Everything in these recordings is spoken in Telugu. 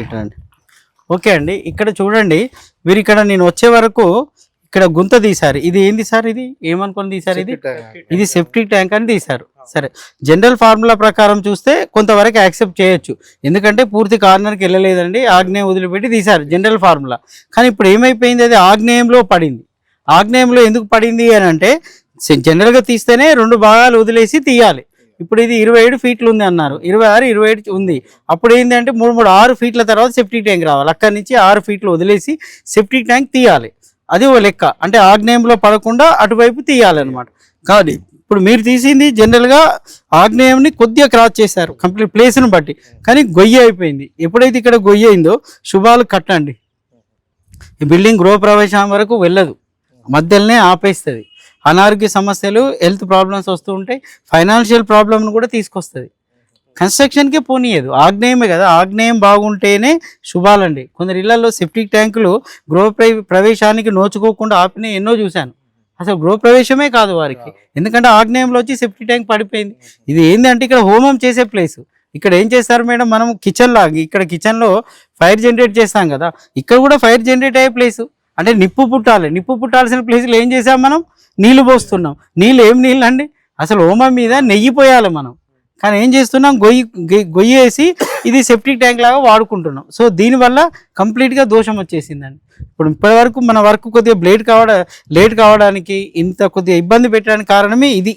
ఇటు రండి ఓకే అండి ఇక్కడ చూడండి మీరు ఇక్కడ నేను వచ్చే వరకు ఇక్కడ గుంత తీశారు. ఇది ఏంది సార్ ఇది? ఏమనుకొని తీశారు ఇది? ఇది సెప్టిక్ ట్యాంక్ అని తీశారు. సరే జనరల్ ఫార్ములా ప్రకారం చూస్తే కొంతవరకు యాక్సెప్ట్ చేయొచ్చు. ఎందుకంటే పూర్తి కార్నర్కి వెళ్ళలేదండి ఆగ్నేయం వదిలిపెట్టి తీశారు జనరల్ ఫార్ములా కానీ ఇప్పుడు ఏమైపోయింది? అది ఆగ్నేయంలో పడింది. ఆగ్నేయంలో ఎందుకు పడింది అని అంటే జనరల్గా తీస్తేనే రెండు భాగాలు వదిలేసి తీయాలి. ఇప్పుడు ఇది ఇరవై ఏడు ఫీట్లు ఉంది అన్నారు. ఇరవై ఆరు ఇరవై ఏడు ఉంది. అప్పుడు ఏంటంటే మూడు మూడు ఆరు ఫీట్ల తర్వాత సెప్టిక్ ట్యాంక్ రావాలి. అక్కడి నుంచి ఆరు ఫీట్లు వదిలేసి సెప్టిక్ ట్యాంక్ తీయాలి. అది ఓ లెక్క. అంటే ఆగ్నేయంలో పడకుండా అటువైపు తీయాలన్నమాట. కానీ ఇప్పుడు మీరు తీసింది జనరల్గా ఆగ్నేయంని కొద్దిగా క్రాస్ చేశారు. కంప్లీట్ ప్లేస్ను బట్టి. కానీ గొయ్యి అయిపోయింది. ఎప్పుడైతే ఇక్కడ గొయ్యి అయిందో శుభాలు కట్టండి. ఈ బిల్డింగ్ గృహ ప్రవేశం వరకు వెళ్ళదు. మధ్యలోనే ఆపేస్తుంది. అనారోగ్య సమస్యలు హెల్త్ ప్రాబ్లమ్స్ వస్తూ ఉంటాయి ఫైనాన్షియల్ ప్రాబ్లమ్ను కూడా తీసుకొస్తుంది. కన్స్ట్రక్షన్కే పోనీయదు. ఆగ్నేయమే కదా. ఆగ్నేయం బాగుంటేనే శుభాలండి. కొందరు ఇళ్ళలో సెప్టిక్ ట్యాంకులు గృహ ప్రవేశానికి నోచుకోకుండా ఆపిన ఎన్నో చూశాను. అసలు గృహ ప్రవేశమే కాదు వారికి. ఎందుకంటే ఆగ్నేయంలో వచ్చి సెప్టిక్ ట్యాంక్ పడిపోయింది. ఇది ఏంటంటే ఇక్కడ హోమం చేసే ప్లేస్ ఇక్కడ ఏం చేస్తారు మేడం? మనం కిచెన్ లాగా ఇక్కడ కిచెన్లో ఫైర్ జనరేట్ చేస్తాం కదా. ఇక్కడ కూడా ఫైర్ జనరేట్ అయ్యే ప్లేస్ అంటే నిప్పు పుట్టాలి. నిప్పు పుట్టాల్సిన ప్లేస్లో ఏం చేసాం మనం? నీళ్ళు పోస్తున్నాం. నీళ్ళు ఏం నీళ్ళు అండి అసలు ఓమ మీద నెయ్యి పోయాలి మనం. కానీ ఏం చేస్తున్నాం? గొయ్యి గొయ్యి- గొయ్యి వేసి ఇది సెప్టిక్ ట్యాంక్ లాగా వాడుకుంటున్నాం. సో దీనివల్ల కంప్లీట్గా దోషం వచ్చేసిందండి. ఇప్పుడు ఇప్పటి వరకు మన వర్క్ కొద్దిగా బ్లేట్ కావడ లేట్ కావడానికి ఇంత కొద్దిగా ఇబ్బంది పెట్టడానికి కారణమే ఇది.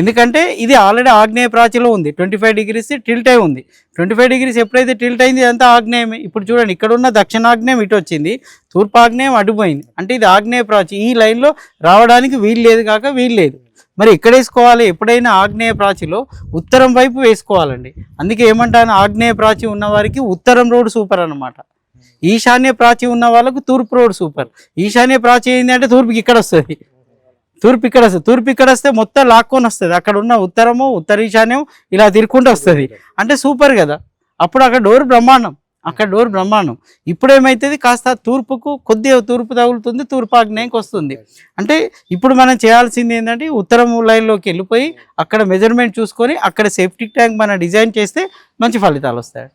ఎందుకంటే ఇది ఆల్రెడీ ఆగ్నేయ ప్రాచిలో ఉంది. ట్వంటీ ఫైవ్ డిగ్రీస్ టిల్ట్ అయి ఉంది. ట్వంటీ ఫైవ్ డిగ్రీస్ ఎప్పుడైతే టిల్ట్ అయింది ఇదంతా ఆగ్నేయమే ఇప్పుడు చూడండి ఇక్కడ ఉన్న దక్షిణాగ్నేయం ఇటు వచ్చింది. తూర్పు ఆగ్నేయం అడ్డుపోయింది అంటే ఇది ఆగ్నేయ ప్రాచి ఈ లైన్లో రావడానికి వీలు లేదు కాక వీలు లేదు. మరి ఎక్కడ వేసుకోవాలి? ఎప్పుడైనా ఆగ్నేయ ప్రాచిలో ఉత్తరం వైపు వేసుకోవాలండి. అందుకే ఏమంటాను? ఆగ్నేయ ప్రాచి ఉన్న వారికి ఉత్తరం రోడ్ సూపర్ అన్నమాట. ఈశాన్య ప్రాచి ఉన్న వాళ్ళకు తూర్పు రోడ్ సూపర్. ఈశాన్య ప్రాచి ఏంటంటే తూర్పుకి ఇక్కడ వస్తుంది. తూర్పు ఇక్కడ వస్తుంది. తూర్పు ఇక్కడ వస్తే మొత్తం లాక్కొని వస్తుంది. అక్కడ ఉన్న ఉత్తరము ఉత్తర ఈశాన్యం ఇలా తిరుక్కుంటూ వస్తుంది. అంటే సూపర్ కదా. అప్పుడు అక్కడ డోర్ బ్రహ్మాండం. అక్కడ డోర్ బ్రహ్మాండం. ఇప్పుడు ఏమవుతుంది కాస్త తూర్పుకు కొద్దిగా తూర్పు తగులుతుంది తూర్పు ఆగ్నేయంకి వస్తుంది. అంటే ఇప్పుడు మనం చేయాల్సింది ఏంటంటే ఉత్తరం లైన్లోకి వెళ్ళిపోయి అక్కడ మెజర్మెంట్ చూసుకొని అక్కడ సేఫ్టీ ట్యాంక్ మనం డిజైన్ చేస్తే మంచి ఫలితాలు వస్తాయి.